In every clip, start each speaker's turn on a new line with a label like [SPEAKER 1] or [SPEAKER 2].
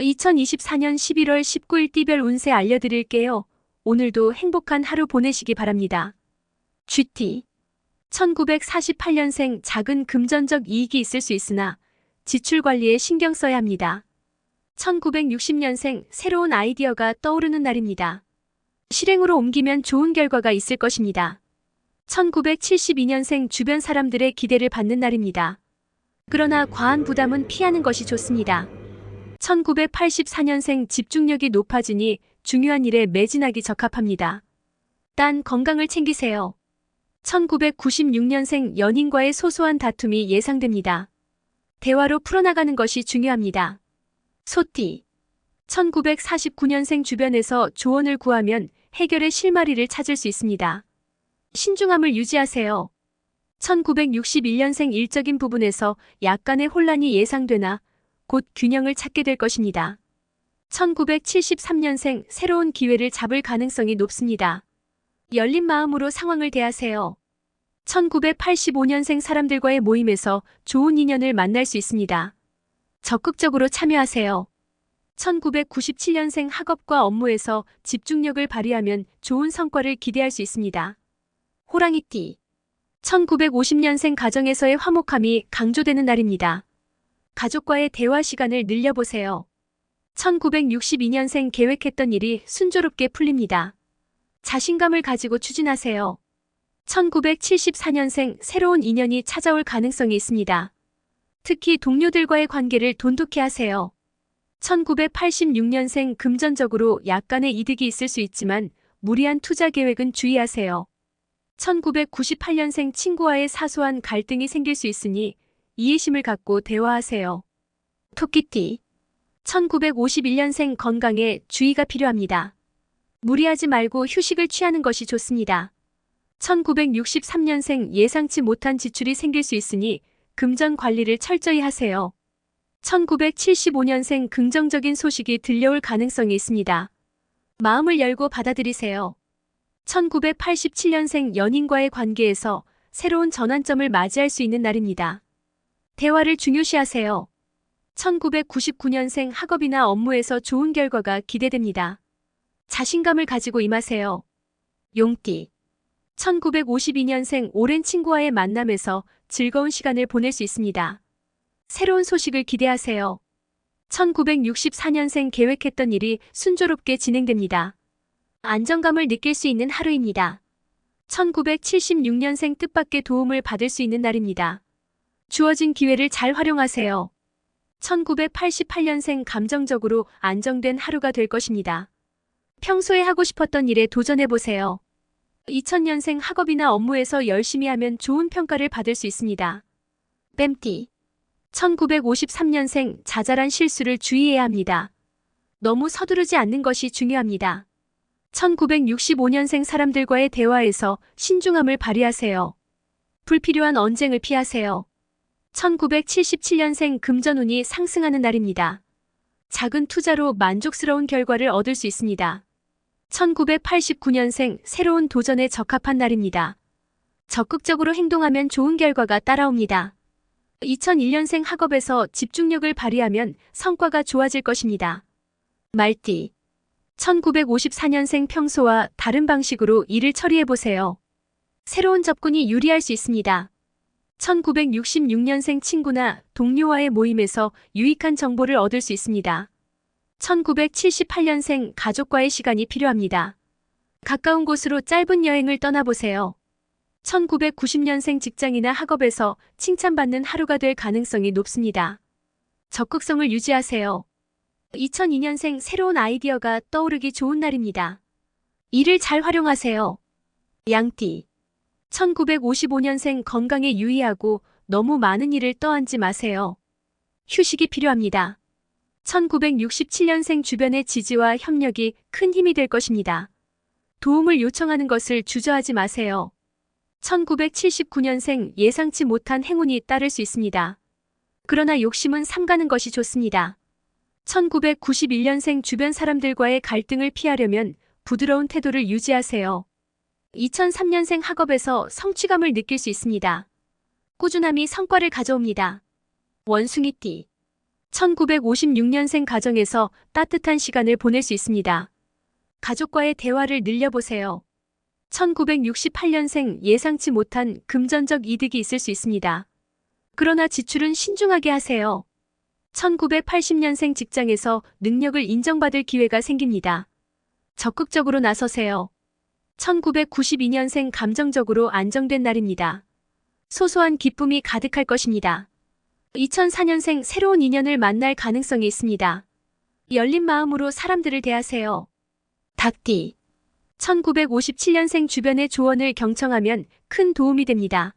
[SPEAKER 1] 2024년 11월 19일 띠별 운세 알려드릴게요. 오늘도 행복한 하루 보내시기 바랍니다. GT 1948년생 작은 금전적 이익이 있을 수 있으나 지출 관리에 신경 써야 합니다. 1960년생 새로운 아이디어가 떠오르는 날입니다. 실행으로 옮기면 좋은 결과가 있을 것입니다. 1972년생 주변 사람들의 기대를 받는 날입니다. 그러나 과한 부담은 피하는 것이 좋습니다. 1984년생 집중력이 높아지니 중요한 일에 매진하기 적합합니다. 단 건강을 챙기세요. 1996년생 연인과의 소소한 다툼이 예상됩니다. 대화로 풀어나가는 것이 중요합니다. 소띠 1949년생 주변에서 조언을 구하면 해결의 실마리를 찾을 수 있습니다. 신중함을 유지하세요. 1961년생 일적인 부분에서 약간의 혼란이 예상되나 곧 균형을 찾게 될 것입니다. 1973년생 새로운 기회를 잡을 가능성이 높습니다. 열린 마음으로 상황을 대하세요. 1985년생 사람들과의 모임에서 좋은 인연을 만날 수 있습니다. 적극적으로 참여하세요. 1997년생 학업과 업무에서 집중력을 발휘하면 좋은 성과를 기대할 수 있습니다. 호랑이띠 1950년생 가정에서의 화목함이 강조되는 날입니다. 가족과의 대화 시간을 늘려보세요. 1962년생 계획했던 일이 순조롭게 풀립니다. 자신감을 가지고 추진하세요. 1974년생 새로운 인연이 찾아올 가능성이 있습니다. 특히 동료들과의 관계를 돈독히 하세요. 1986년생 금전적으로 약간의 이득이 있을 수 있지만 무리한 투자 계획은 주의하세요. 1998년생 친구와의 사소한 갈등이 생길 수 있으니 이해심을 갖고 대화하세요. 토끼띠 1951년생 건강에 주의가 필요합니다. 무리하지 말고 휴식을 취하는 것이 좋습니다. 1963년생 예상치 못한 지출이 생길 수 있으니 금전 관리를 철저히 하세요. 1975년생 긍정적인 소식이 들려올 가능성이 있습니다. 마음을 열고 받아들이세요. 1987년생 연인과의 관계에서 새로운 전환점을 맞이할 수 있는 날입니다. 대화를 중요시하세요. 1999년생 학업이나 업무에서 좋은 결과가 기대됩니다. 자신감을 가지고 임하세요. 용띠 1952년생 오랜 친구와의 만남에서 즐거운 시간을 보낼 수 있습니다. 새로운 소식을 기대하세요. 1964년생 계획했던 일이 순조롭게 진행됩니다. 안정감을 느낄 수 있는 하루입니다. 1976년생 뜻밖의 도움을 받을 수 있는 날입니다. 주어진 기회를 잘 활용하세요. 1988년생 감정적으로 안정된 하루가 될 것입니다. 평소에 하고 싶었던 일에 도전해보세요. 2000년생 학업이나 업무에서 열심히 하면 좋은 평가를 받을 수 있습니다. 뺨띠 1953년생 자잘한 실수를 주의해야 합니다. 너무 서두르지 않는 것이 중요합니다. 1965년생 사람들과의 대화에서 신중함을 발휘하세요. 불필요한 언쟁을 피하세요. 1977년생 금전운이 상승하는 날입니다. 작은 투자로 만족스러운 결과를 얻을 수 있습니다. 1989년생 새로운 도전에 적합한 날입니다. 적극적으로 행동하면 좋은 결과가 따라옵니다. 2001년생 학업에서 집중력을 발휘하면 성과가 좋아질 것입니다. 말띠 1954년생 평소와 다른 방식으로 일을 처리해보세요. 새로운 접근이 유리할 수 있습니다. 1966년생 친구나 동료와의 모임에서 유익한 정보를 얻을 수 있습니다. 1978년생 가족과의 시간이 필요합니다. 가까운 곳으로 짧은 여행을 떠나보세요. 1990년생 직장이나 학업에서 칭찬받는 하루가 될 가능성이 높습니다. 적극성을 유지하세요. 2002년생 새로운 아이디어가 떠오르기 좋은 날입니다. 이를 잘 활용하세요. 양띠 1955년생 건강에 유의하고 너무 많은 일을 떠안지 마세요. 휴식이 필요합니다. 1967년생 주변의 지지와 협력이 큰 힘이 될 것입니다. 도움을 요청하는 것을 주저하지 마세요. 1979년생 예상치 못한 행운이 따를 수 있습니다. 그러나 욕심은 삼가는 것이 좋습니다. 1991년생 주변 사람들과의 갈등을 피하려면 부드러운 태도를 유지하세요. 2003년생 학업에서 성취감을 느낄 수 있습니다. 꾸준함이 성과를 가져옵니다. 원숭이띠 1956년생 가정에서 따뜻한 시간을 보낼 수 있습니다. 가족과의 대화를 늘려보세요. 1968년생 예상치 못한 금전적 이득이 있을 수 있습니다. 그러나 지출은 신중하게 하세요. 1980년생 직장에서 능력을 인정받을 기회가 생깁니다. 적극적으로 나서세요. 1992년생 감정적으로 안정된 날입니다. 소소한 기쁨이 가득할 것입니다. 2004년생 새로운 인연을 만날 가능성이 있습니다. 열린 마음으로 사람들을 대하세요. 닭띠 1957년생 주변의 조언을 경청하면 큰 도움이 됩니다.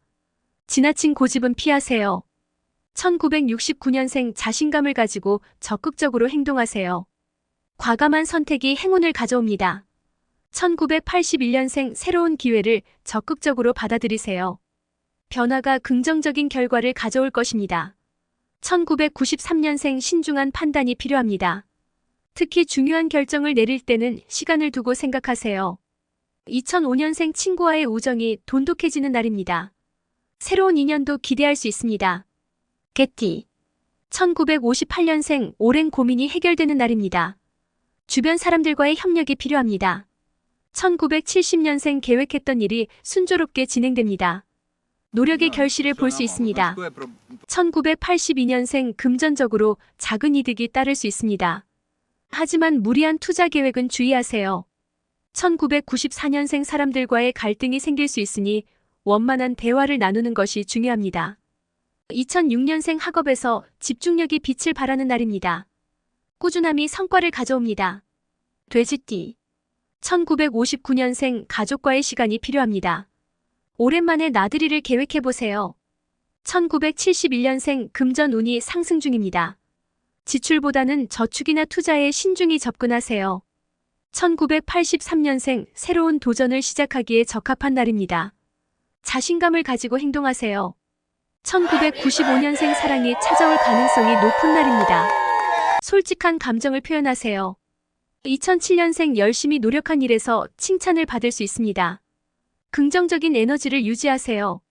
[SPEAKER 1] 지나친 고집은 피하세요. 1969년생 자신감을 가지고 적극적으로 행동하세요. 과감한 선택이 행운을 가져옵니다. 1981년생 새로운 기회를 적극적으로 받아들이세요. 변화가 긍정적인 결과를 가져올 것입니다. 1993년생 신중한 판단이 필요합니다. 특히 중요한 결정을 내릴 때는 시간을 두고 생각하세요. 2005년생 친구와의 우정이 돈독해지는 날입니다. 새로운 인연도 기대할 수 있습니다. 개띠 1958년생 오랜 고민이 해결되는 날입니다. 주변 사람들과의 협력이 필요합니다. 1970년생 계획했던 일이 순조롭게 진행됩니다. 노력의 결실을 볼 수 있습니다. 1982년생 금전적으로 작은 이득이 따를 수 있습니다. 하지만 무리한 투자 계획은 주의하세요. 1994년생 사람들과의 갈등이 생길 수 있으니 원만한 대화를 나누는 것이 중요합니다. 2006년생 학업에서 집중력이 빛을 발하는 날입니다. 꾸준함이 성과를 가져옵니다. 돼지띠 1959년생 가족과의 시간이 필요합니다. 오랜만에 나들이를 계획해보세요. 1971년생 금전 운이 상승 중입니다. 지출보다는 저축이나 투자에 신중히 접근하세요. 1983년생 새로운 도전을 시작하기에 적합한 날입니다. 자신감을 가지고 행동하세요. 1995년생 사랑이 찾아올 가능성이 높은 날입니다. 솔직한 감정을 표현하세요. 2007년생 열심히 노력한 일에서 칭찬을 받을 수 있습니다. 긍정적인 에너지를 유지하세요.